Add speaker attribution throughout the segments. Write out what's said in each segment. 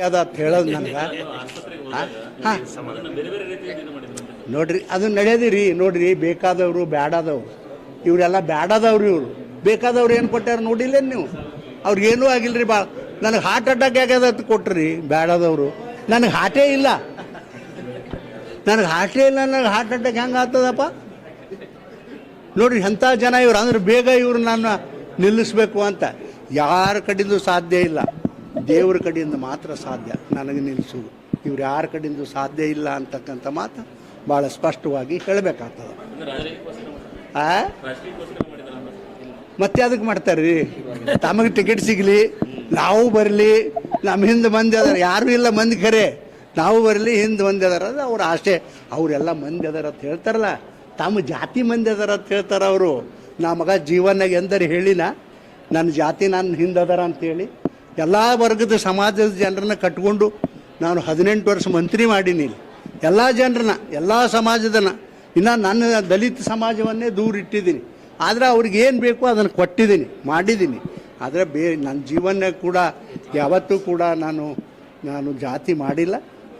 Speaker 1: ಬೇಕಾದ ಅಂತ ಹೇಳೋದು ನನಗೆ? ಹಾಂ ನೋಡ್ರಿ ಅದು ನಡೆಯದಿರಿ ನೋಡ್ರಿ ಬೇಕಾದವರು ಬ್ಯಾಡಾದವ್ರು. ಇವರೆಲ್ಲ ಬ್ಯಾಡಾದವ್ರು ಇವರು. ಬೇಕಾದವ್ರು ಏನು ಕೊಟ್ಟಾರ ನೋಡಿಲ್ಲ ನೀವು? ಅವ್ರಿಗೇನೂ ಆಗಿಲ್ರಿ ಬಾ ನನಗೆ ಹಾರ್ಟ್ ಅಟ್ಯಾಕ್ ಆಗ್ಯದ ಅಂತ ಕೊಟ್ರಿ ಬ್ಯಾಡಾದವರು. ನನಗೆ ಹಾರ್ಟೇ ಇಲ್ಲ. ನನಗೆ ಹಾರ್ಟೇ ಇಲ್ಲ ನನಗೆ ಹಾರ್ಟ್ ಅಟ್ಯಾಕ್ ಹೆಂಗೆ ಆಗ್ತದಪ್ಪ? ನೋಡ್ರಿ ಎಂಥ ಜನ ಇವ್ರು? ಅಂದ್ರೆ ಬೇಗ ಇವ್ರು ನಾನು ನಿಲ್ಲಿಸ್ಬೇಕು ಅಂತ. ಯಾರ ಕಡೆಯಿಂದ ಸಾಧ್ಯ ಇಲ್ಲ. ದೇವ್ರ ಕಡೆಯಿಂದ ಮಾತ್ರ ಸಾಧ್ಯ ನನಗೆ ನಿಲ್ಲಿಸುವುದು. ಇವ್ರು ಯಾರ ಕಡೆಯಿಂದ ಸಾಧ್ಯ ಇಲ್ಲ ಅಂತಕ್ಕಂಥ ಮಾತು ಭಾಳ ಸ್ಪಷ್ಟವಾಗಿ ಹೇಳಬೇಕಾಗ್ತದೆ. ಮತ್ತೆ ಅದಕ್ಕೆ ಮಾಡ್ತಾರೆ ರೀ. ತಮಗೆ ಟಿಕೆಟ್ ಸಿಗಲಿ, ನಾವು ಬರಲಿ, ನಮ್ಮ ಹಿಂದೆ ಮಂದಿ ಅದಾರ. ಯಾರೂ ಇಲ್ಲ ಮಂದಿ ಖರೆ. ನಾವು ಬರಲಿ, ಹಿಂದೆ ಮಂದಿ ಅದಾರ ಅದು ಅವ್ರ ಆಸೆ. ಅವರೆಲ್ಲ ಮಂದಿ ಅದಾರ ಅಂತ ಹೇಳ್ತಾರಲ್ಲ. ತಮ್ಮ ಜಾತಿ ಮಂದಿ ಅದಾರ ಅಂತ ಹೇಳ್ತಾರೆ ಅವರು. ನಾ ಮಗ ಜೀವನಾಗ ಎಂದರೆ ಹೇಳಿನ, ನನ್ನ ಜಾತಿ ನನ್ನ ಹಿಂದೆ ಅದಾರ ಅಂತೇಳಿ ಎಲ್ಲ ವರ್ಗದ ಸಮಾಜದ ಜನರನ್ನ ಕಟ್ಕೊಂಡು ನಾನು ಹದಿನೆಂಟು ವರ್ಷ ಮಂತ್ರಿ ಮಾಡೀನಿ ಇಲ್ಲಿ. ಎಲ್ಲ ಜನರನ್ನ ಎಲ್ಲ ಸಮಾಜದನ್ನ. ಇನ್ನು ನನ್ನ ದಲಿತ ಸಮಾಜವನ್ನೇ ದೂರ ಇಟ್ಟಿದ್ದೀನಿ. ಆದರೆ ಅವ್ರಿಗೆ ಏನು ಬೇಕು ಅದನ್ನು ಕೊಟ್ಟಿದ್ದೀನಿ ಮಾಡಿದ್ದೀನಿ. ಆದರೆ ಬೇ ನನ್ನ ಜೀವನ ಕೂಡ ಯಾವತ್ತೂ ಕೂಡ ನಾನು ನಾನು ಜಾತಿ ಮಾಡಿಲ್ಲ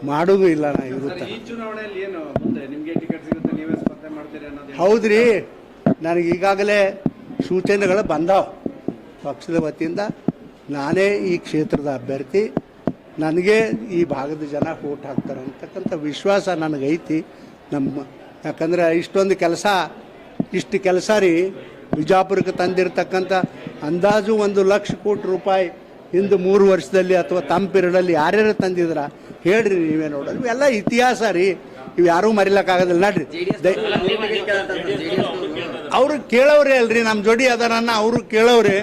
Speaker 1: ಮಾಡೋದು ಇಲ್ಲ ನಾ ಇರುತ್ತೆ
Speaker 2: ಈ ಚುನಾವಣೆಯಲ್ಲಿ ಏನು ಮುಂದೆ ನಿಮ್ಗೆ ಟಿಕೆಟ್ ಸಿಗುತ್ತೆ ನೀವೇ ಸ್ಪರ್ಧೆ ಮಾಡ್ತೀರಿ ಅನ್ನೋದು
Speaker 1: ಹೌದ್ರಿ. ನನಗೆ ಈಗಾಗಲೇ ಸೂಚನೆಗಳು ಬಂದಾವ. ಪಕ್ಷದ ವತಿಯಿಂದ ನಾನೇ ಈ ಕ್ಷೇತ್ರದ ಅಭ್ಯರ್ಥಿ. ನನಗೆ ಈ ಭಾಗದ ಜನ ಓಟ್ ಹಾಕ್ತಾರೆ ಅಂತಕ್ಕಂಥ ವಿಶ್ವಾಸ ನನಗೈತಿ. ನಮ್ಮ, ಯಾಕಂದ್ರೆ ಇಷ್ಟೊಂದು ಕೆಲಸ, ಇಷ್ಟು ಕೆಲಸ ರೀ ಬಿಜಾಪುರಕ್ಕೆ ತಂದಿರತಕ್ಕಂಥ ಅಂದಾಜು ಒಂದು ಲಕ್ಷ ಕೋಟಿ ರೂಪಾಯಿ ಹಿಂದೆ ಮೂರು ವರ್ಷದಲ್ಲಿ ಅಥವಾ ತಮ್ಮ ಪಿರಿಯಡಲ್ಲಿ ಯಾರ್ಯಾರು ತಂದಿದ್ರ, ಹೇಳ್ರಿ ನೀವೇ ನೋಡೋದು ಇವೆಲ್ಲ ಇತಿಹಾಸ ರೀ. ಇವು ಯಾರೂ ಮರಿಲಕ್ಕಾಗೋದಿಲ್ಲ. ನಡ್ರಿ. ಅವರು ಅವ್ರು ಕೇಳವ್ರೆ ಅಲ್ರಿ. ನಮ್ಮ ಜೋಡಿ ಅದಾರನ್ನ ಅವರು
Speaker 3: ನಮ್ಗೆ.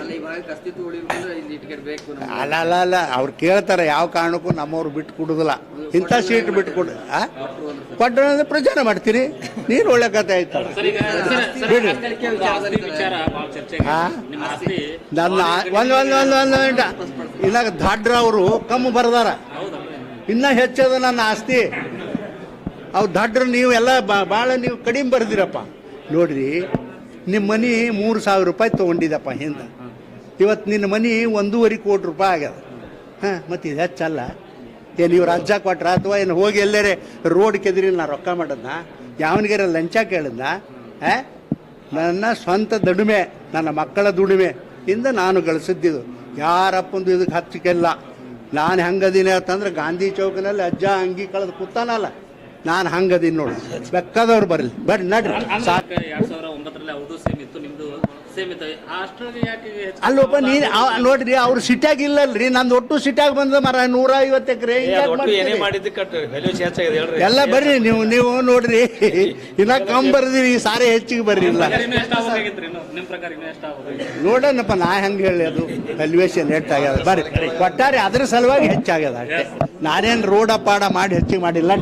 Speaker 1: ಅಲ್ಲ ಅಲ್ಲ ಅಲ್ಲ. ಅವ್ರು ಕೇಳ್ತಾರೆ. ಯಾವ ಕಾರಣಕ್ಕೂ ನಮ್ಮವ್ರು ಬಿಟ್ಟು ಕೊಡುದಿಲ್ಲ. ಇಂಥ ಸೀಟ್ ಬಿಟ್ಟು ಕೊಡು. ಆ? ಕೊಟ್ರು ಪ್ರಚಾರ ಮಾಡ್ತೀರಿ. ನೀನು ಒಳ್ಳೆ ಕತೆ ಆಯ್ತು. ಬಿಡ್ರಿ. ನನ್ನ ಒಂದು ಒಂದು ಒಂದು ಒಂದು ಇನ್ನಾಗ ದಾಡ್ರ ಅವರು ಕಮ್ಮಿ ಬರ್ದಾರ. ಇನ್ನ ಹೆಚ್ಚದ ನನ್ನ ಆಸ್ತಿ. ಅವು ದಡ್ರ, ನೀವು ಎಲ್ಲ ಭಾಳ ನೀವು ಕಡಿಮೆ ಬರ್ದಿರಪ್ಪ. ನೋಡ್ರಿ ನಿಮ್ಮ ಮನೆ ಮೂರು ಸಾವಿರ ರೂಪಾಯಿ ತೊಗೊಂಡಿದ್ದಪ್ಪ ಹಿಂದೆ. ಇವತ್ತು ನಿನ್ನ ಮನೆ ಒಂದೂವರೆ ಕೋಟಿ ರೂಪಾಯಿ ಆಗ್ಯದ. ಹಾಂ, ಮತ್ತು ಇದು ಹೆಚ್ಚಲ್ಲ. ಏನು ಇವ್ರು ಅಜ್ಜ ಕೊಟ್ರ ಅಥವಾ ಏನು ಹೋಗಿ ಎಲ್ಲರೇ ರೋಡ್ ಕೆದ್ರಿ ನಾ ರೊಕ್ಕ ಮಾಡದ್ನ? ಯಾವನಿಗಾರ ಲಂಚ ಕೇಳದ್ನ? ಹಾಂ? ನನ್ನ ಸ್ವಂತ ದುಡಿಮೆ, ನನ್ನ ಮಕ್ಕಳ ದುಡಿಮೆ. ಇಂದ ನಾನು ಗಳಿಸಿದ್ದಿದ್ದು ಯಾರಪ್ಪಂದು ಇದಕ್ಕೆ ಹಚ್ಚಿಕೆಲ್ಲ ನಾನು ಹೆಂಗದೀನಿ ಅಂತಂದ್ರೆ ಗಾಂಧಿ ಚೌಕನಲ್ಲಿ ಅಜ್ಜ ಅಂಗಿ ಕಳೆದು ಕೂತಾನಲ್ಲ. ನಾನು ಹಂಗದೀನಿ ನೋಡಿ. ಬೆಕ್ಕದವ್ರು ಬರಲಿ. ಬಟ್ ನಡ್ರಿ. ಅಲ್ಲೊಬ್ಬ ನೀನ್ ಅವ- ನೋಡ್ರಿ ಅವ್ರು ಸಿಟ್ಯಾಗ ಇಲ್ಲಲ್ರಿ. ನಂದು ಒಟ್ಟು ಸಿಟ್ಯಾಗ ಬಂದ ಮರ ನೂರ ಐವತ್ತು ಎಕರೆ ಎಲ್ಲ ಬರ್ರಿ ನೀವು ನೀವು ನೋಡ್ರಿ. ಇನ್ನ ಕಮ್ ಬರ್ದಿರಿ ಈ ಸಾರಿ ಹೆಚ್ಚಿಗೆ ಬರ್ರಿ ಇಲ್ಲ. ನೋಡೋಣಪ್ಪ ನಾ ಹೆಂಗೆ ಹೇಳಿ ಅದು? ವ್ಯಾಲ್ಯೂಯೇಷನ್ ಹೆಚ್ಚಾಗ್ಯದ ಬರ್ರಿ ಒಟ್ಟಾರೆ ಅದ್ರ ಸಲುವಾಗಿ ಹೆಚ್ಚಾಗ್ಯದ ಅಷ್ಟೇ. ನಾನೇನು ರೋಡ ಪಾಡ ಮಾಡಿ ಹೆಚ್ಚಿಗೆ ಮಾಡಿಲ್ಲ.